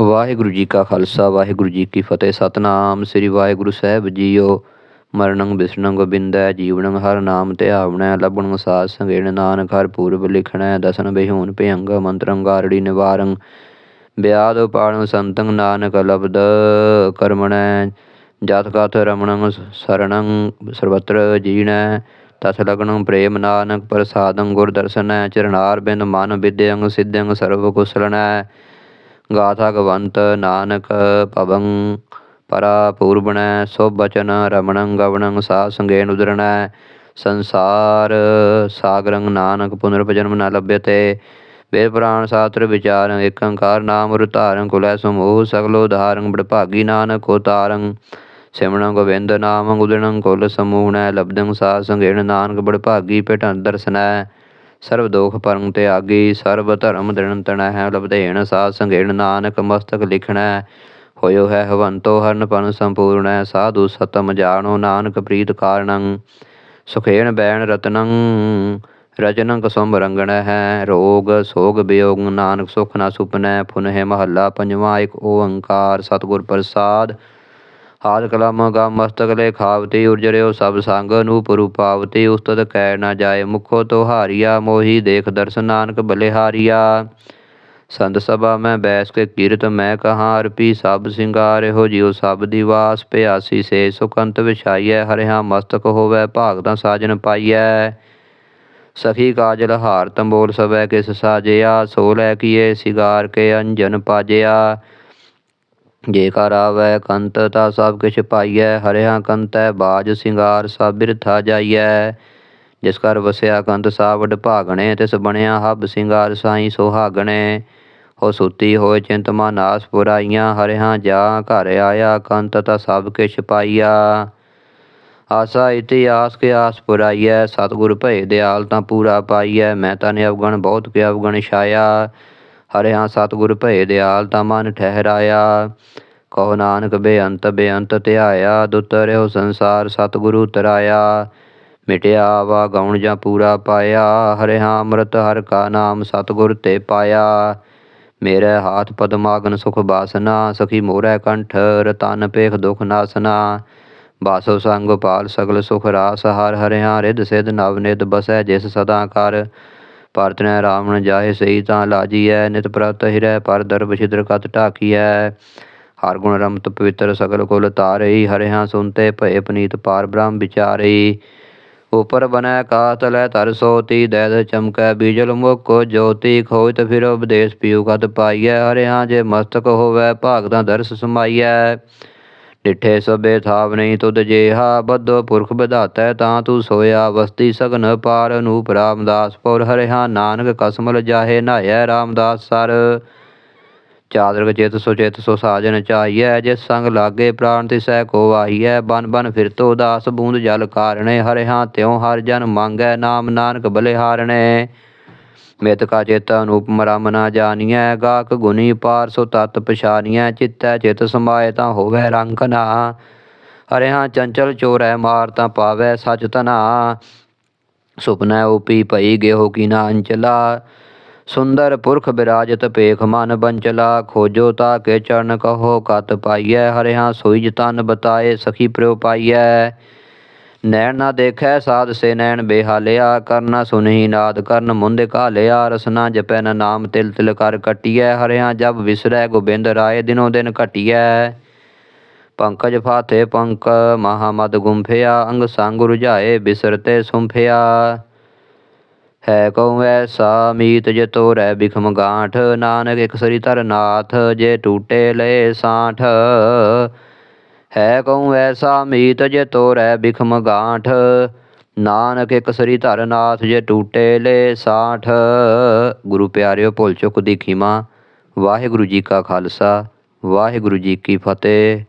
ਵਾਹਿਗੁਰੂ ਜੀ ਕਾ ਖਾਲਸਾ, ਵਾਹਿਗੁਰੂ ਜੀ ਕੀ ਫਤਿਹ। ਸਤਨਾਮ ਸ੍ਰੀ ਵਾਹਿਗੁਰੂ ਸਾਹਿਬ ਜੀਓ। ਮਰਣੰ ਬਿਸਣੰ ਗੋਬਿੰਦੈ ਜੀਵਨੰ ਹਰ ਨਾਮ ਧਿਆਵਣੈ ਲਬਣੰ ਸਾਧ ਸੰਗੇਣ ਨਾਨਕ, ਹਰ ਪੂਰਬ ਲਿਖਣੈ। ਦਸਨ ਬਿਹੂਨ ਭਯੰਗ ਮੰਤਰੰ ਗਾਰੜੀ ਨਿਵਾਰੰ। ਬਿਆਦ ਉਪਾੜੰ ਸੰਤੰ ਨਾਨਕ ਲਬਦ ਕਰਮਣੈ। ਜਤ ਕਥ ਰਮਣੰ ਸਰਣੰ ਸਰਬਤਰ ਜੀਣੈ। ਤਥ ਲਗਣੰ ਪ੍ਰੇਮ ਨਾਨਕ, ਪ੍ਰਸਾਦੰ ਗੁਰ ਦਰਸਨੈ। ਚਰਨਾਰ ਬਿੰਦ ਮਨ ਵਿਦਿਅੰ ਸਿੱਧਿਅੰ ਸਰਬ ਕੁਸਲਣੈ। ਗਾਥਾ ਗਵੰਤ ਨਾਨਕ ਭਵੰ ਪਰਾ ਪੂਰਬਣੈ ਸੋ ਬਚਨ ਰਮਣੰ ਗਵਣੰ ਸਾ ਸੰਗੇਨ ਉਦਰਣੈ ਸੰਸਾਰ ਸਾਗਰੰ ਨਾਨਕ ਪੁਨਰਪਜਨਮ ਨ ਲਭ్యਤੇ ਵੇਦ ਪੁਰਾਣ ਸ਼ਾਤਰ ਵਿਚਾਰ ਏਕ ਓੰਕਾਰ ਨਾਮ ਧਾਰੰ ਕੁਲੈ ਸਮੂਹ ਸਗਲੋ ਧਾਰੰ ਬੜਭਾਗੀ ਨਾਨਕ ਉਤਾਰੰ। ਤਾਰੰ ਸਿਮਰਨ ਗੋਬਿੰਦ ਨਾਮੰ ਉਦਣੰ ਕੁਲ ਸਮੂਹਣੈ ਲਬਦੰ ਸਾ ਸੰਗੇਣ ਨਾਨਕ ਬੜਭਾਗੀ ਭੇਟੰ ਦਰਸਨੈ ਸਰਬ ਦੋਖ ਪਰੰ ਤਿਆਗੀ ਸਰਬ ਧਰਮ ਦ੍ਰਿਣ ਹੈ ਲਬਧੇਣ, ਸਾਧ ਸੰਗੇਣ ਨਾਨਕ ਮਸਤਕ ਲਿਖਣੈ। ਹੋਇਓ ਹੈ ਹਵੰਤੋ ਹਰਨ ਪਨ ਸੰਪੂਰਣੈ, ਸਾਧੂ ਸਤਮ ਜਾਣੋ ਨਾਨਕ ਪ੍ਰੀਤ ਕਾਰਣੰ। ਸੁਖੇਣ ਬੈਣ ਰਤਨੰ, ਰਜਨੰ ਕਸੁੰਭ ਰੰਗਣ ਹੈ, ਰੋਗ ਸੋਗ ਬਿਯੋਗ ਨਾਨਕ ਸੁਖ ਨਾ ਸੁਪਨੈ ਫੁਨਹਿ ਮਹੱਲਾ ਪੰਜਵਾਂ ਇੱਕ ਓੰਕਾਰ, ਸਤਿਗੁਰ ਪ੍ਰਸਾਦ। ਹਾਲ ਕਲਮ ਗਾ ਮਸਤਕ ਲੈ ਖਾਵਤੀ ਉਰਜਰਿਓ ਸਭ ਸੰਗ ਅਨੂਪ ਰੂਪਾਵਤੀ ਉਸਤਤ ਕੈ ਨਾ ਜਾਏ ਮੁਖੋ ਤੋਹਾਰੀਆ ਮੋਹੀ ਦੇਖ ਦਰਸ਼ਨ ਨਾਨਕ ਬਲਿਹਾਰੀਆ। ਸੰਤ ਸਭਾ ਮੈਂ ਬੈਸ ਕੇ ਕੀਰਤ ਮੈਂ ਕਹਾਂ ਅਰਪੀ ਸਭ ਸਿੰਗਾਰ ਇਹੋ ਜਿਉ ਸਭ ਦੀ ਵਾਸ ਭਿਆਸੀ ਸੇ ਸੁਕੰਤ ਵਿਛਾਈਐ ਹਰਿਆ ਮਸਤਕ ਹੋਵੇ ਭਾਗਤਾਂ ਸਾਜਨ ਪਾਈਐ। ਸਖੀ ਕਾਜਲ ਹਾਰ ਤੰਬੋਲ ਸਵੈ ਕਿਸ ਸਾਜਿਆ ਸੋ ਲੈ ਕੀਏ ਸਿਗਾਰ ਕੇ ਅੰਜਨ ਪਾਜਿਆ। ਜੇ ਕਰ ਆਵੈ ਕੰਤ ਤਾ ਸਭ ਕਿਛ ਪਾਈਐ, ਹਰਿਆ ਕੰਤੈ, ਬਾਜ ਸਿੰਗਾਰ ਸਭ ਬਿਰਥਾ ਜਾਈਐ। ਜਿਸ ਕਰ ਵਸਿਆ ਕੰਤ ਸਾਵਡ ਭਾਗਣੇ, ਤਿਸ ਬਣਿਆ ਹੱਬ ਸਿੰਗਾਰ ਸਾਈ ਸੁਹਾਗਣੇ। ਹੋ ਸੁਤੀ ਹੋਏ ਚਿੰਤ ਮਾ ਨਾਸ ਪੁਰਾਈਆਂ ਹਰਿਆ ਜਾ ਘਰ ਆਇਆ, ਕੰਤ ਤਾ ਸਭ ਕਿਛ ਪਾਈਆ। ਆਸਾ ਇਤਿਹਾਸ ਕੇ ਆਸ ਪੁਰਾਈਐ, ਸਤਿਗੁਰ ਭਏ ਦਿਆਲ ਤਾਂ ਪੂਰਾ ਪਾਈਐ। ਮੈਂ ਤਾਂ ਨੇ ਅਵਗਣ ਬਹੁਤ ਕੇ ਅਵਗਣ ਛਾਇਆ। ਹਰਿਆ ਸਤਿਗੁਰ ਭਏ ਦਿਆਲ ਤਾਂ ਮਨ ਠਹਿਰਾਇਆ। ਕਹੋ ਨਾਨਕ ਬੇਅੰਤ ਬੇਅੰਤ ਧਿਆਇਆ, ਦੁਤਰਿਓ ਸੰਸਾਰ ਸਤਿਗੁਰੂ ਤਰਾਇਆ। ਮਿਟਿਆ ਵਾ ਗਉਣ ਜਾਂ ਪੂਰਾ ਪਾਇਆ ਹਰਿਆ ਅੰਮ੍ਰਿਤ, ਹਰ ਕਾ ਨਾਮ ਸਤਿਗੁਰ ਤੇ ਪਾਇਆ। ਮੇਰੇ ਹਾਥ ਪਦਮਾਗਨ ਸੁਖ ਬਾਸਨਾ, ਸਖੀ ਮੋਰੈ ਕੰਠ ਰਤਨ ਪੇਖ ਦੁਖ ਨਾਸਨਾ। ਬਾਸੋ ਸੰਗ ਪਾਲ ਸਗਲ ਸੁਖ ਰਾਸ, ਹਰ ਹਰਿਆ ਰਿਧ ਸਿਧ ਨਵ ਨਿਦ ਬਸੈ ਜਿਸ ਸਦਾ ਕਰ। ਪਰਤਨੈ ਰਾਵਣ ਜਾਹੇ ਸਈ ਤਾਂ ਲਾਜੀਐ, ਨਿਤ ਪ੍ਰਤ ਹਿਰੈ ਪਰ ਦਰਬ ਛਿਦਰ ਕਤ ਢਾਕੀਐ। ਹਰ ਗੁਣ ਰਮਤ ਪਵਿੱਤਰ ਸਗਲ ਕੁਲ ਤਾਰਈ ਹਰਿਆ ਸੁਨਤੇ ਭਏ ਪਨੀਤ ਪਾਰ ਬ੍ਰਹਮ ਵਿਚਾਰਈ ਉਪਰ ਬਨੈ ਕਾਤ ਲੈ ਧਰ ਸੋਤੀ, ਦੈਦ ਚਮਕੈ ਬੀਜਲ ਮੁਕੋ, ਜੋਤੀ ਖੋਜਤ ਫਿਰ ਉਪਦੇਸ਼ ਪੀਉ ਕਤ ਪਾਈਐ। ਹਰਿਆ ਜੇ ਮਸਤਕ ਹੋਵੈ ਭਾਗਤਾਂ ਦਰਸ ਸਮਾਈਐ। ਡਿਠੇ ਸਭੇ ਥਾਵ ਨਹੀਂ ਤੁਧ ਜੇਹਾ, ਬੱਧੋ ਪੁਰਖ ਵਿਧਾਤੈ ਤਾਂ ਤੂੰ ਸੋਇਆ ਵਸਤੀ ਸਗਨ ਪਾਰ। ਅਨੂਪ ਰਾਮਦਾਸ ਪੁਰ ਹਰਿਆ ਨਾਨਕ ਕਸਮਲ ਜਾਹੇ ਨਾਇਐ ਰਾਮਦਾਸ ਸਰ। ਚਾਦਰਕ ਚਿਤ ਸੋ ਚਿਤ ਸੋ ਸਾਜਨ ਚਾਹੀਐ, ਜਿਸ ਸੰਗ ਲਾਗੇ ਪ੍ਰਾਨ ਸਹਿ ਕੋ ਆਈਐ ਬਨ ਬਨ ਫਿਰਤੋ ਦਾਸ ਬੂੰਦ ਜਲ ਕਾਰਣੇ ਹਰਿਆ ਤਿਉ ਹਰ ਜਨ ਮੰਗੈ, ਨਾਮ ਨਾਨਕ ਬਲਿਹਾਰਣੇ ਮਿਤ ਕਾ ਚਿਤ ਅਨੂਪਮ ਰਮ ਨਾ ਜਾਣੀਐ ਗਾਕ ਗੁਨੀ ਪਾਰ ਸੋ ਤਤ ਪਛਾਨੀਐ, ਚਿਤੈ ਚਿਤ ਸਮਾਏ ਤਾਂ ਹੋਵੇ ਰੰਗ ਨਾ। ਹਰਿਆ ਚੰਚਲ ਚੋਰੈ ਮਾਰ ਤਾਂ ਪਾਵੈ ਸਚ ਤਨਾ ਸੁਪਨੈ ਓਪੀ ਭਈ ਗਿਓ ਕੀ ਨਾ ਅੰਚਲਾ। ਸੁੰਦਰ ਪੁਰਖ ਬਿਰਾਜਤ ਭੇਖ ਮਨ ਬੰਚਲਾ, ਖੋਜੋ ਤਾ ਕੇ ਚਰਨ ਕਹੋ, ਕਤ ਪਾਈਐ ਹਰਿਆ ਸੋਈ ਤਨ ਬਤਾਏ, ਸਖੀ ਪ੍ਰਯੋ ਪਾਈਐ। ਨੈਣ ਨਾ ਦੇਖੈ ਸਾਧ ਸੇ ਨੈਣ ਬੇਹਾਲਿਆ ਕਰਨਾ ਸੁਨਹੀ ਨਾਦ ਕਰਨ ਮੁੰਦੇ ਕਾਲਿਆ ਰਸਨਾ ਜਪੈ ਨ ਨਾਮ ਤਿਲ ਤਿਲ ਕਰ ਕਟਿਐ, ਹਰਿਆ ਜਬ ਵਿਸਰੈ ਗੋਬਿੰਦ ਰਾਏ, ਦਿਨੋ ਦਿਨ ਘਟਿਐ ਪੰਕਜ ਫਾਥੇ ਪੰਕ ਮਹਾਮਦ ਗੁੰਫਿਆ, ਅੰਗ ਸੰਗ ਰੁਝਾਏ ਬਿਸਰਤੇ ਸੁੰਫਿਆ। ਹੈ ਕਉ ਐਸਾ ਮੀਤ ਜੇ ਤੋਰੈ ਬਿਖਮ ਗਾਂਠ, ਨਾਨਕ ਇਕ ਸਰੀ ਧਰ ਨਾਥ, ਜੇ ਟੂਟੇ ਲਏ ਸਾਠ। ਹੈ ਕਉ ਐਸਾ ਮੀਤ ਜੇ ਤੋਰੈ ਬਿਖਮ ਗਾਂਠ, ਨਾਨਕ ਇਕ ਸਰੀ ਧਰ ਨਾਥ, ਜੇ ਟੂਟੇ ਲੈ ਸਾਠ। ਗੁਰੂ ਪਿਆਰਿਓ, ਭੁੱਲ ਚੁੱਕ ਦੀ ਖਿਮਾ। ਵਾਹਿਗੁਰੂ ਜੀ ਕਾ ਖਾਲਸਾ, ਵਾਹਿਗੁਰੂ ਜੀ ਕੀ ਫਤਿਹ।